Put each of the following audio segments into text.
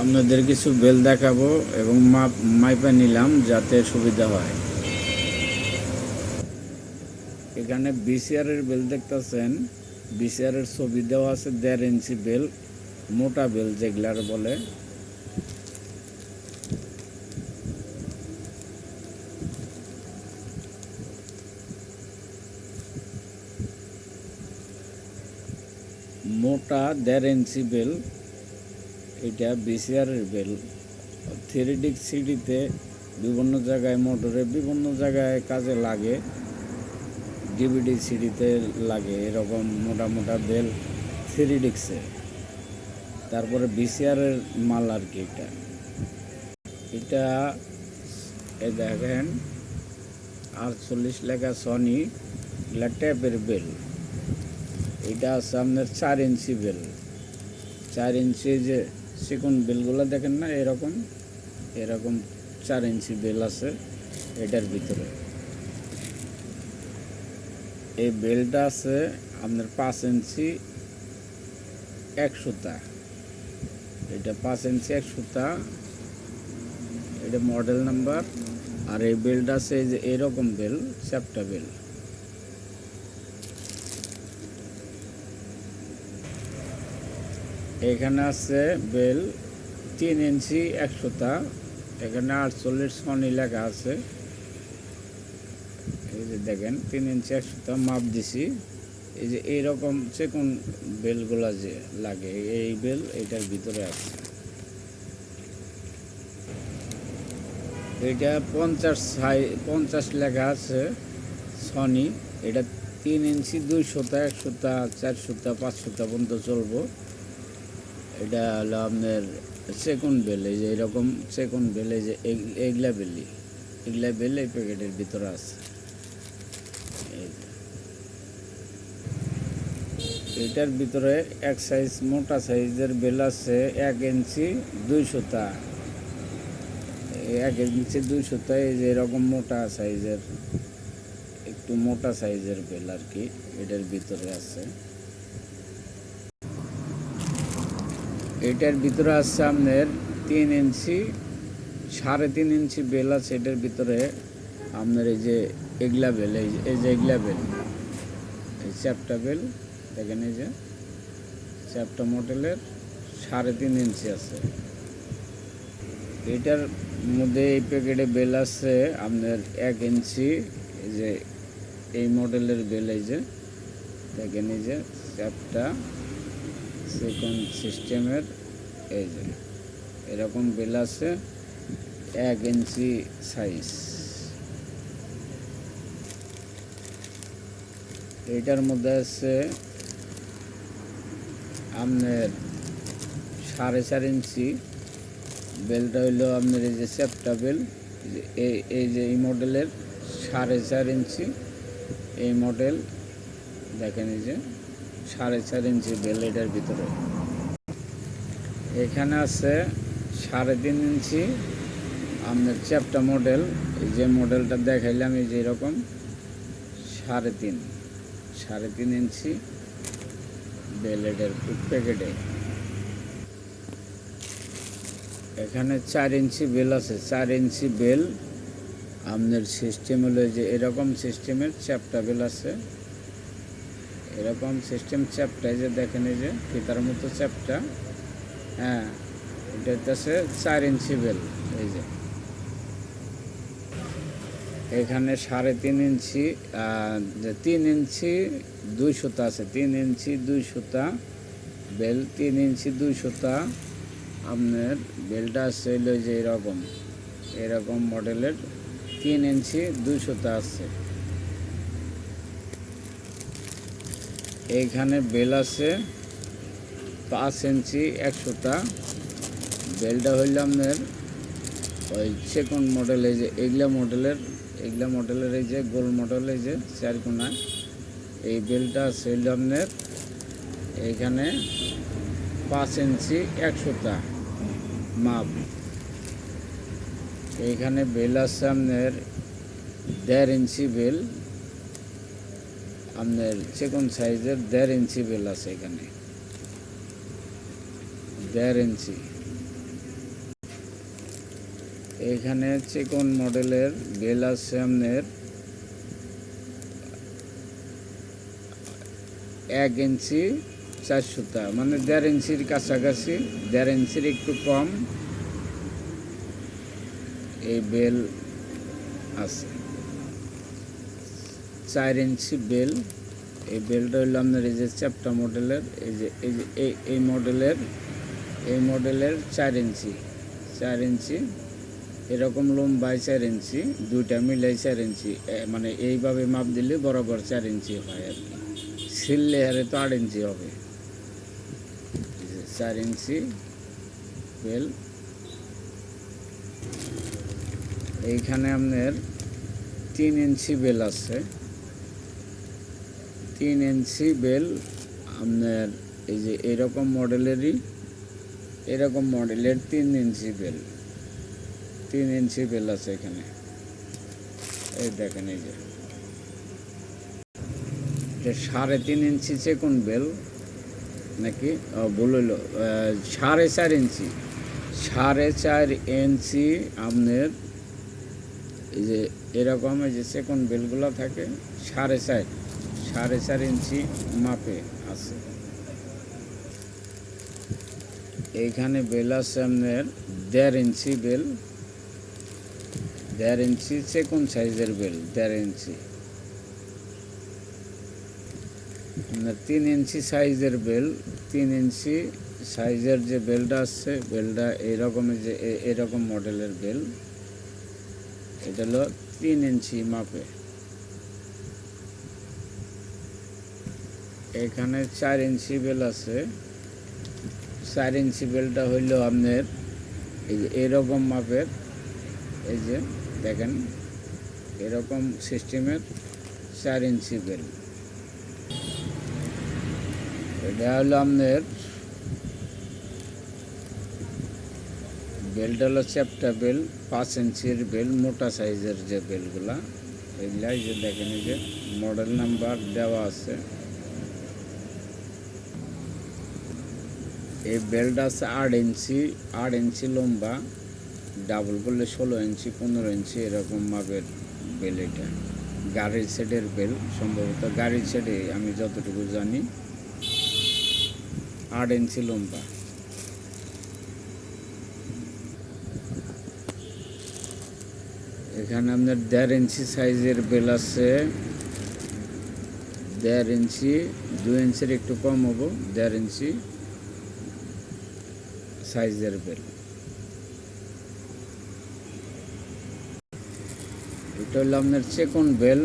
আপনাদের কিছু বেল দেখাবো এবং মাপ, মাইপা নিলাম যাতে সুবিধা হয়। এখানে বিসিআর এর বেল দেখতেছেন। বিসিআর এর ছবি দেওয়া আছে দেড় ইঞ্চি বেল, মোটা বেল যেগুলার বলে। মোটা দেড় ইঞ্চি বেল এটা বিসিআরের বেল। থ্রিডিক সিডিতে বিভিন্ন জায়গায় মোটরে বিভিন্ন জায়গায় কাজে লাগে। ডিভিডি সিডিতে লাগে এরকম মোটা মোটা বেল থ্রি ডিক্সে তারপরে বিসিআরের মাল আর কি এটা। এটা এই দেখেন, আটচল্লিশ লেখা সনি এগুলা ট্যাপের বেল। এটা আছে আপনার চার ইঞ্চি বেল। চার ইঞ্চি যে চিকন বেলগুলো দেখেন না, এরকম এরকম চার ইঞ্চি বেল আছে এটার ভিতরে। এই বেলটা আছে আপনার পাঁচ ইঞ্চি এক সুতা। এটা পাঁচ ইঞ্চি এক সুতা, এটা মডেল নাম্বার। আর এই বেলটা আছে যে এরকম বেল, চ্যাপটা বেল। এখানে আছে বেল, তিন ইঞ্চি এক সুতা। এখানে আটচল্লিশ সনি লেখা আছে। এই যে দেখেন, তিন ইঞ্চি এক সুতা মাপ দিছি। এই যে এইরকম চেকুন বেলগুলা যে লাগে, এই বেল এটার ভিতরে আছে। এটা পঞ্চাশ সাই, পঞ্চাশ লেখা আছে সনি এটা তিন ইঞ্চি দুই সুতা, এক সুতা, চার সুতা, পাঁচ সুতা পর্যন্ত চলবো। এটা হলো আপনার সেকুন বেল যে, এরকম সেকুন বেল যে, এগ- এগলা বেলি এগলা বেল প্যাকেটের ভিতরে আছে। এটার ভিতরে এক সাইজ মোটা সাইজের বেল আছে এক ইঞ্চি দুই সুতা। এক ইঞ্চি দুই সুতা, এই যে এরকম মোটা সাইজের একটু মোটা সাইজের বেল আর কি, এটার ভিতরে আছে। এটার ভিতরে আছে আপনার তিন ইঞ্চি, সাড়ে তিন ইঞ্চি বেল আছে এটার ভিতরে। আপনার এই যে এগলা বেল, এই যে- এই যে এগলা বেল, এই চ্যাপটা বেল, দেখেন এই যে চ্যাপটা মডেলের সাড়ে তিন ইঞ্চি আছে। এটার মধ্যে এই প্যাকেটে বেল আছে আপনার এক ইঞ্চি, এই যে এই মডেলের বেল এই যে, দেখেন এই যে চ্যাপটা সেকেন্ড সিস্টেমের এই যে, এরকম বেল আছে এক ইঞ্চি সাইজ এইটার মধ্যে আছে আপনার সাড়ে চার ইঞ্চি। বেলটা হইল আপনার এই যে চ্যাপটা বেল এই যে এই মডেলের সাড়ে চার ইঞ্চি। এই মডেল দেখেন এই যে। সাড়ে চার ইঞ্চি বেল ভিতরে। এখানে আছে সাড়ে তিন ইঞ্চি আপনার চ্যাপটা মডেল। এই যে মডেলটা দেখাইলাম, এই যে এরকম, সাড়ে তিন সাড়ে তিন ইঞ্চি বেল এটার প্যাকেটে। এখানে চার ইঞ্চি বেল আছে, চার ইঞ্চি বেল আপনার সিস্টেম হলো যে এরকম সিস্টেমের চ্যাপটা বেল আছে। এরকম সিস্টেম চ্যাপটায় যে দেখেন এই যে ফিতার মতো চ্যাপটা হ্যাঁ এটা হচ্ছে চার ইঞ্চি বেল, এই যে। এখানে সাড়ে তিন ইঞ্চি তিন ইঞ্চি দুই সুতা আছে, তিন ইঞ্চি দুই সুতা, বেল তিন ইঞ্চি দুই সুতা, আপনার বেলটা আছে যে এরকম এরকম মডেলের তিন ইঞ্চি দুই সুতা আছে। এইখানে বেল আছে, পাঁচ ইঞ্চি একশোটা। বেলটা হইল আপনার ওই সেকেন্ড মডেল এই যে এগুলা মডেলের এগুলা মডেলের এই যে গোল মডেল এই যে চারকোনা এই বেলটা হইল আপনার এইখানে পাঁচ ইঞ্চি একশোটা মাপ। এইখানে বেল আছে আপনার দেড় ইঞ্চি বেল। আপনার চিকন সাইজের দেড় ইঞ্চি বেল আছে এখানে। দেড় ইঞ্চি। এখানে চিকন মডেলের বেল আছে আপনার এক ইঞ্চি চার সুতা মানে দেড় ইঞ্চির কাছাকাছি, দেড় ইঞ্চির একটু কম এই বেল আছে। চার ইঞ্চি বেল। এই বেলটা হইল আপনার এই যে চ্যাপটা মডেলের, এই যে এই যে, এই এই মডেলের এই মডেলের চার ইঞ্চি। চার ইঞ্চি, এরকম লম্বাই চার ইঞ্চি, দুইটা মিলাই চার ইঞ্চি মানে এইভাবে মাপ দিলে বরাবর চার ইঞ্চি হয় আর কি। সিল লেয়ারে তো আট ইঞ্চি হবে। চার ইঞ্চি বেল। এইখানে আপনার তিন ইঞ্চি বেল আছে। তিন ইঞ্চি বেল, আপনার এই যে এরকম মডেলেরই, এরকম মডেলের তিন ইঞ্চি বেল। তিন ইঞ্চি বেল আছে এখানে। এই দেখেন এই যে। এটা সাড়ে তিন ইঞ্চি চেকুন বেল, নাকি? ভুল হইল। সাড়ে চার ইঞ্চি। সাড়ে চার ইঞ্চি আপনার এই যে এরকম যে চেকুন বেলগুলো থাকে, সাড়ে চার। সাড়ে চার ইঞ্চি মাপে আছে। এইখানে বেল আছে আপনার দেড় ইঞ্চি বেল। দেড় ইঞ্চি চেকুন সাইজের বেল? দেড় ইঞ্চি। তিন ইঞ্চি সাইজের বেল, তিন ইঞ্চি সাইজের যে বেলটা আছে, বেলটা এইরকমের যে এরকম মডেলের বেল। এটা হলো তিন ইঞ্চি মাপে। এখানে চার ইঞ্চি বেল আছে। চার ইঞ্চি বেলটা হইল আপনার এই যে এরকম মাপের। এই যে দেখেন, এরকম সিস্টেমের চার ইঞ্চি বেল। এটা হলো আপনার বেলটা হলো চ্যাপটা বেল, পাঁচ ইঞ্চির বেল, মোটা সাইজের যে বেলগুলা। এগুলা এই যে দেখেন, এই যে মডেল নাম্বার দেওয়া আছে। এই বেলটা আছে আট ইঞ্চি আট ইঞ্চি লম্বা ডাবল করলে ষোলো ইঞ্চি, পনেরো ইঞ্চি এরকম মাপের বেল এটা। গাড়ির সেটের বেল সম্ভবত গাড়ির সেটে আমি যতটুকু জানি, আট ইঞ্চি লম্বা। এখানে আপনার দেড় ইঞ্চি সাইজের বেল আছে। দেড় ইঞ্চি দু ইঞ্চির একটু কম হব, দেড় ইঞ্চি। সাইজের বেল। এটা হলো আপনার চেকন বেল,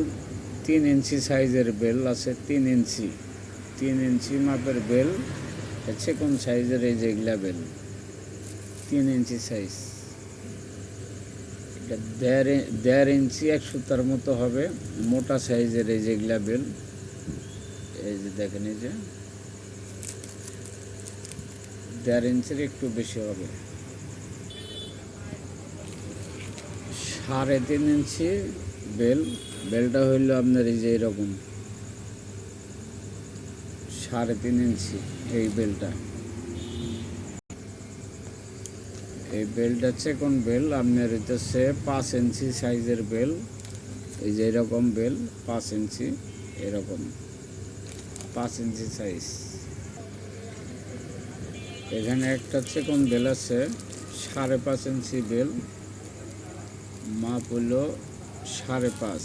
তিন ইঞ্চি সাইজের বেল আছে, তিন ইঞ্চি তিন ইঞ্চি মাপের বেল চেকন সাইজের এই যেগুলা বেল, তিন ইঞ্চি সাইজ এটা দেড় দেড় ইঞ্চি এক সুতার মতো হবে, মোটা সাইজের এই যেগুলা বেল। এই যে দেখেন এই যে। দেড় ইঞ্চির একটু বেশি হবে। সাড়ে তিন ইঞ্চি বেল, বেলটা হইল আপনার এই যে এরকম। সাড়ে তিন ইঞ্চি এই বেলটা। এই বেলটা হচ্ছে কোন বেল? আপনার হচ্ছে পাঁচ ইঞ্চি সাইজের বেল। এই যে এরকম বেল, পাঁচ ইঞ্চি এরকম। পাঁচ ইঞ্চি সাইজ। এখানে একটা হচ্ছে কোন বেল আছে? সাড়ে পাঁচ ইঞ্চি বেল। মাপ হলো সাড়ে পাঁচ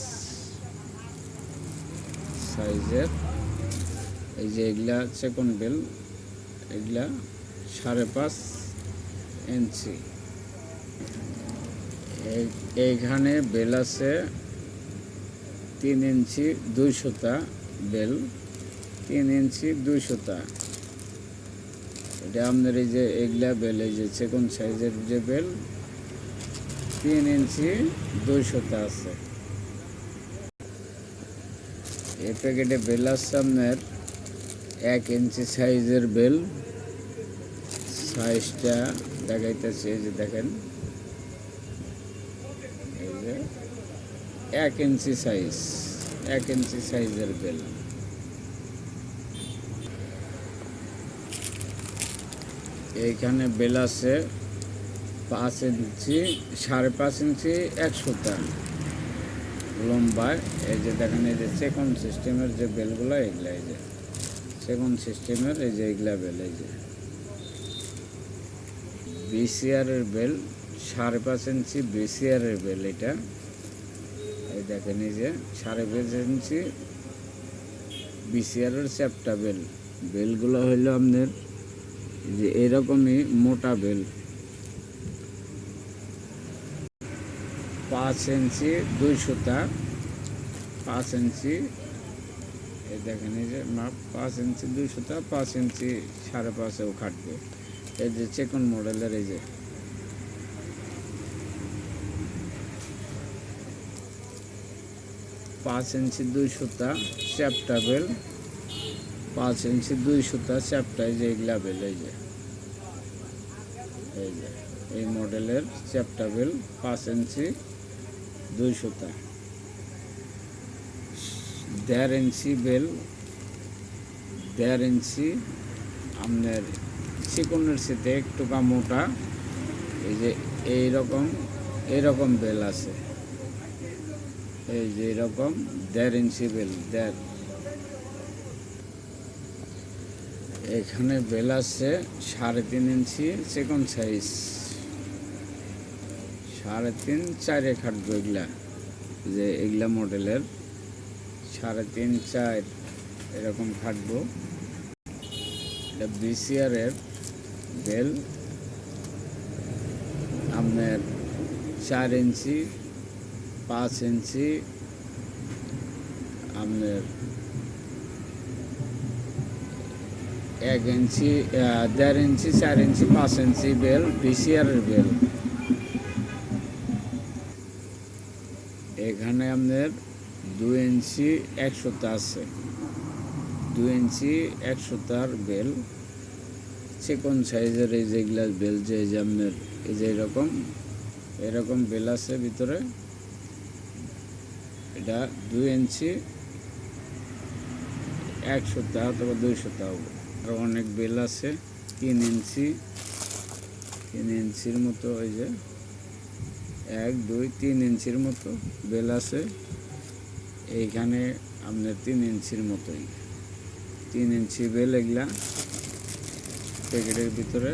সাইজের। এই যে এগুলা হচ্ছে কোন বেল? এগুলা সাড়ে পাঁচ ইঞ্চি। এই- এইখানে বেল আছে তিন ইঞ্চি দুই সুতা বেল। তিন ইঞ্চি দুই সুতা। এটা আপনার এই যে এগুলা বেল, এই যে চেকন সাইজের যে বেল, তিন ইঞ্চি দুই সুতা আছে। এই প্যাকেটে বেল আছে আপনার এক ইঞ্চি সাইজের বেল। সাইজটা দেখাইতেছে, এই যে দেখেন। এই যে এক ইঞ্চি সাইজ, এক ইঞ্চি সাইজের বেল। এইখানে বেল আছে পাঁচ ইঞ্চি, সাড়ে পাঁচ ইঞ্চি একশোটা লম্বায়। এই যে দেখেন, এই যে সেকন্ড সিস্টেমের যে বেলগুলো, এগুলো এই যে সেকন্ড সিস্টেমের এই যে এগুলা বেল, এই যে বিসিআরের বেল, সাড়ে পাঁচ ইঞ্চি বিসিআরের বেল এটা। এই দেখেন, এই যে সাড়ে পাঁচ ইঞ্চি বিসিআরের চ্যাপটা বেল। বেলগুলো হইল আপনার যে এরকমই মোটা বেল। পাঁচ ইঞ্চি, দুই সুতা, পাঁচ ইঞ্চি। এই দেখেন, এই যে মাপ, পাঁচ ইঞ্চি, দুই সুতা, পাঁচ ইঞ্চি, সাড়ে পাঁচেও খাটবে। এই যে চেকন মডেলের এই যে। পাঁচ ইঞ্চি, দুই সুতা, চ্যাপটা বেল। পাঁচ ইঞ্চি, দুই সুতা চ্যাপটায় যে বেল এই যে। এই যে, এই মডেলের চ্যাপটা বেল, পাঁচ ইঞ্চি, দুই সুতা। দেড় ইঞ্চি বেল, দেড় ইঞ্চি, আপনার চিকনের সাথে একটু মোটা, এই যে এইরকম এইরকম বেল আছে। এই যে এরকম দেড় ইঞ্চি বেল, দেড়। এখানে বেল আছে, সাড়ে তিন ইঞ্চি সেকেন্ড সাইজ সাড়ে তিন, চারে খাটবো এগুলা যে এগুলা মডেলের। সাড়ে তিন, চার, এরকম খাটবো। এটা বিসিআরের বেল। আপনার চার ইঞ্চি, পাঁচ ইঞ্চি। আপনার এক ইঞ্চি দেড় ইঞ্চি, চার ইঞ্চি, পাঁচ ইঞ্চি বেল বিসিআরের বেল। এখানে আপনার দুই ইঞ্চি এক একশোটা আছে। দুই ইঞ্চি এক একশোটার বেল। চিকন সাইজের এই যেগুলা বেল যে আপনার, এই যে এরকম এরকম বেল আছে ভিতরে। এটা দুই ইঞ্চি একশোটা অথবা দুইশোটা হবে। আর অনেক বেল আছে, তিন ইঞ্চি, তিন ইঞ্চির মতো ওই যে, এক, দুই, তিন ইঞ্চির মতো বেল আছে। এইখানে আপনার তিন ইঞ্চির মতোই। তিন ইঞ্চি বেল এগুলা প্যাকেটের ভিতরে।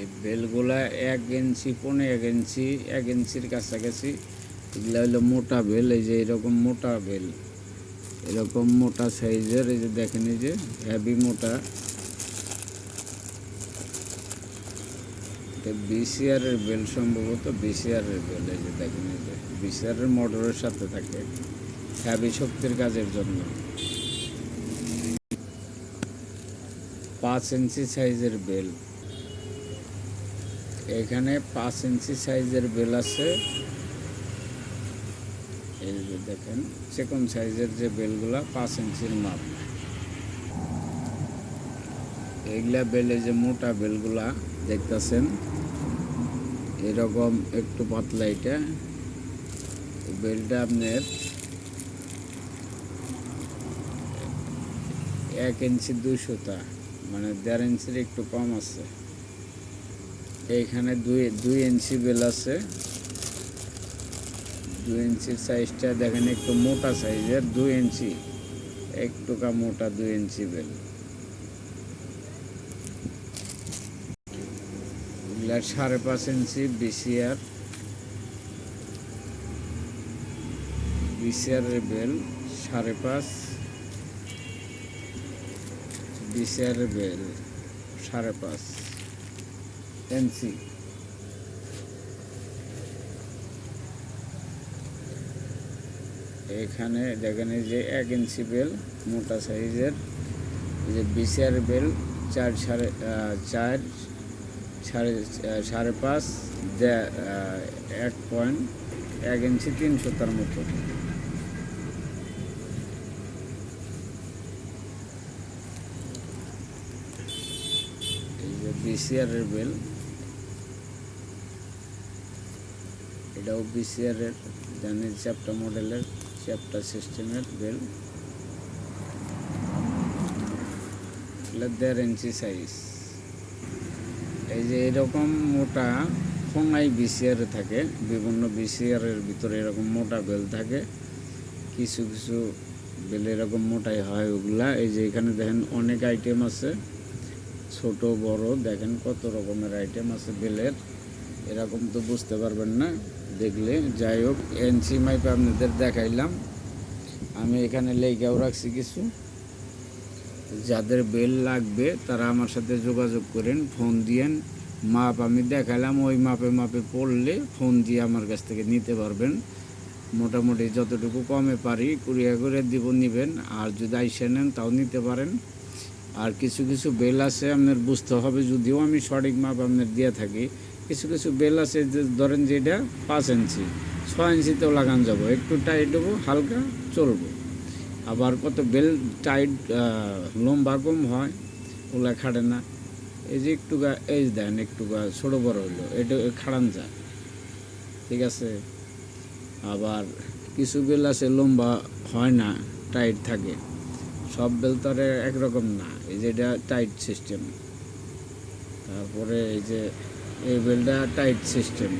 এই বেলগুলা এক ইঞ্চি, পনে এক ইঞ্চি, এক ইঞ্চির কাছাকাছি। এগুলা হলো মোটা বেল, এই যে এরকম মোটা বেল। এরকম মোটা সাইজের, এই যে দেখেন এই যে হেভি মোটা। এটা বিসিআর এর বেল সম্ভবত বিসিআর এর বেল এই যে দেখেন এই যে। বিসিআর এর মোটরের সাথে থাকে। হ্যাভি শক্তির কাজের জন্য। পাঁচ ইঞ্চি সাইজের বেল এখানে পাঁচ ইঞ্চি সাইজের বেল আছে। এই যে দেখেন সেকেন্ড সাইজের যে বেলগুলা পাঁচ ইঞ্চির মাপ। এইগুলা বেলে যে মোটা বেলগুলা দেখতেছেন, এরকম একটু পাতলা এটা। বেলটা আপনার এক ইঞ্চি সুতা মানে দেড় ইঞ্চির একটু কম আছে। এইখানে দুই দুই ইঞ্চি বেল আছে। দুই ইঞ্চির সাইজটা দেখেন একটু মোটা সাইজের দুই ইঞ্চি। একটু কা মোটা দুই ইঞ্চি বেল। সাড়ে পাঁচ ইঞ্চি বিসিআর বিসিআর বেল সাড়ে পাঁচ। বিসিআর বেল সাড়ে পাঁচ। ইঞ্চি এখানে দেখেন এই যে এক ইঞ্চি বেল, মোটা সাইজের। যে বিসিআর বেল, চার সাড়ে চার সাড়ে সাড়ে পাঁচ এক পয়েন্ট, এক ইঞ্চি তিন সুতার মতো। বিসিআরের বেল, এটাও বিসিআরের জানি চ্যাপ্টা মডেলের। চ্যাপ্টা সিস্টেমের বেল দেড় ইঞ্চি সাইজ এই যে এরকম মোটা ফোনাই বিসিআরে থাকে, বিভিন্ন বিসিআরের ভিতরে এরকম মোটা বেল থাকে, কিছু কিছু বেল এরকম মোটাই হয় ওগুলা। এই যে এখানে দেখেন অনেক আইটেম আছে, ছোট, বড়, দেখেন কত রকমের আইটেম আছে বেলের। এরকম তো বুঝতে পারবেন না। দেখলে। যাই হোক এনসি মাইপে আপনাদের দেখাইলাম। আমি এখানে লেখাও রাখছি কিছু। যাদের বেল লাগবে, তারা আমার সাথে যোগাযোগ করেন, ফোন দিয়েন। মাপ আমি দেখালাম ওই মাপে মাপে পড়লে ফোন দিয়ে আমার কাছ থেকে নিতে পারবেন। মোটামুটি যতটুকু কমে পারি, কুড়িয়া করে দিব, নিবেন। আর যদি আইসে নেন, তাও নিতে পারেন। আর কিছু কিছু বেল আছে, আপনার বুঝতে হবে, যদিও আমি সঠিক মাপ আপনার দিয়ে থাকি। কিছু কিছু বেল আছে যে ধরেন যে এটা পাঁচ ইঞ্চি, ছয় ইঞ্চিতেও লাগান যাব। একটু টাইট হব, হালকা চলবো। আবার কত বেল টাইট লম্বা কম হয়, ওগুলা খাড়ে না। এই যে একটু গা, এই দেন একটু গা, ছোটো বড় হইল, এটা খাড়ান যায়। ঠিক আছে? আবার কিছু বেল আছে লম্বা হয় না টাইট থাকে। সব বেল তো আর একরকম না, এই যে এটা টাইট সিস্টেম তারপরে এই যে এই বেলটা টাইট সিস্টেম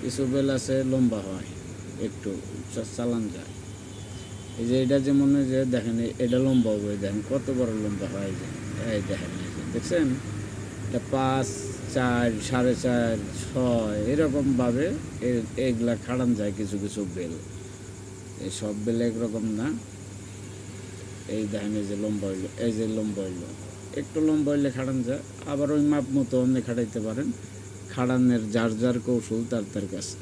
কিছু বেল আছে লম্বা হয়, একটু চালান যায়। এই যে এটা যেমন এই যে দেখেন এটা লম্বা হবে, দেখেন কত বড় লম্বা হয় যে। এই দেখেন দেখছেন? এটা পাঁচ, চার, সাড়ে চার, ছয় এরকমভাবে এগুলা খাড়ান যায় কিছু কিছু বেল। এই সব বেল একরকম না। এই দেখেন, এই যে লম্বা হইল, এই যে লম্বা হইল। একটু লম্বা হইলে খাড়ান যায় আবার ওই মাপ মতো অন্য খাড়াইতে পারেন। খাড়ানের যার যার কৌশল, তার তার কাছে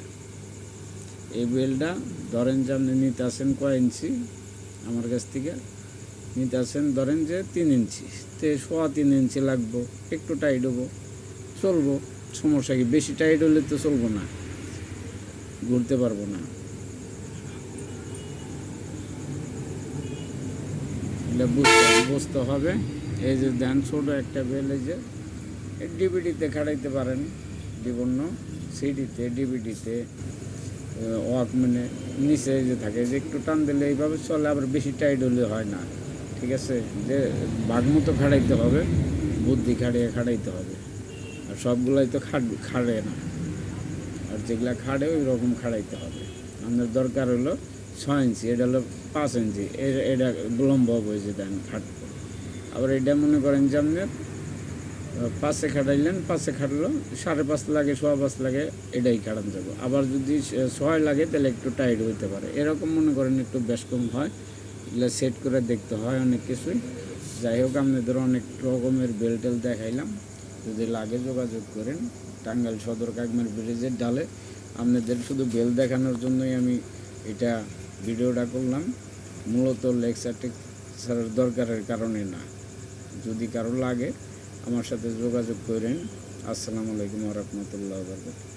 এই বেলটা ধরেন যে আপনি নিতে আসেন কয় ইঞ্চি? আমার কাছ থেকে। নিতে আসেন ধরেন যে তিন ইঞ্চি। তে সোয়া তিন ইঞ্চি লাগবো, একটু টাইট হব। চলবো। সমস্যা কি? বেশি টাইট হলে তো চলবো না। ঘুরতে পারব না। এটা বুঝতে বুঝতে হবে। এই যে দেন ছোট একটা বেল, এই যে ডিবিডিতে খাড়াইতে পারেন বিভিন্ন সিডিতে ডিবিডিতে ওয়াকম্যানে নিচে যে থাকে, যে একটু টান দিলে এইভাবে চলে, আবার বেশি টাইট হলে হয় না, ঠিক আছে? যে বাঘ মতো খাড়াইতে হবে, বুদ্ধি খাড়িয়ে খাড়াইতে হবে, আর সবগুলাই তো খাট খাড়ে না, আর যেগুলা খাড়ে ওই রকম খাড়াইতে হবে। আমাদের দরকার হলো ছয় ইঞ্চি, এটা হলো পাঁচ ইঞ্চি এটা লম্বা হয়েছে দেন খাটবো আবার এটা মনে করেন যে আপনি পাঁচে খাটাইলেন, পাঁচে খাটলো, সাড়ে পাঁচ লাগে, সোয়া পাঁচ লাগে, এটাই খাটান যাব। আবার যদি ছয় লাগে, তাহলে একটু টাইট হইতে পারে। এরকম মনে করেন একটু বেশ কম হয়, এগুলো সেট করে দেখতে হয় অনেক কিছুই। যাই হোক, আপনাদের অনেক রকমের বেলটেল দেখাইলাম। যদি লাগে যোগাযোগ করেন, টাঙ্গাইল সদর কাকমের ব্রিজের ডালে। আপনাদের শুধু বেল দেখানোর জন্যই আমি এটা ভিডিওটা করলাম। মূলত লেকচারটি স্যারের দরকারের কারণে না। যদি কারও লাগে আমার সাথে যোগাযোগ করেন। আসসালামু আলাইকুম রহমতুল্লাহ বরকত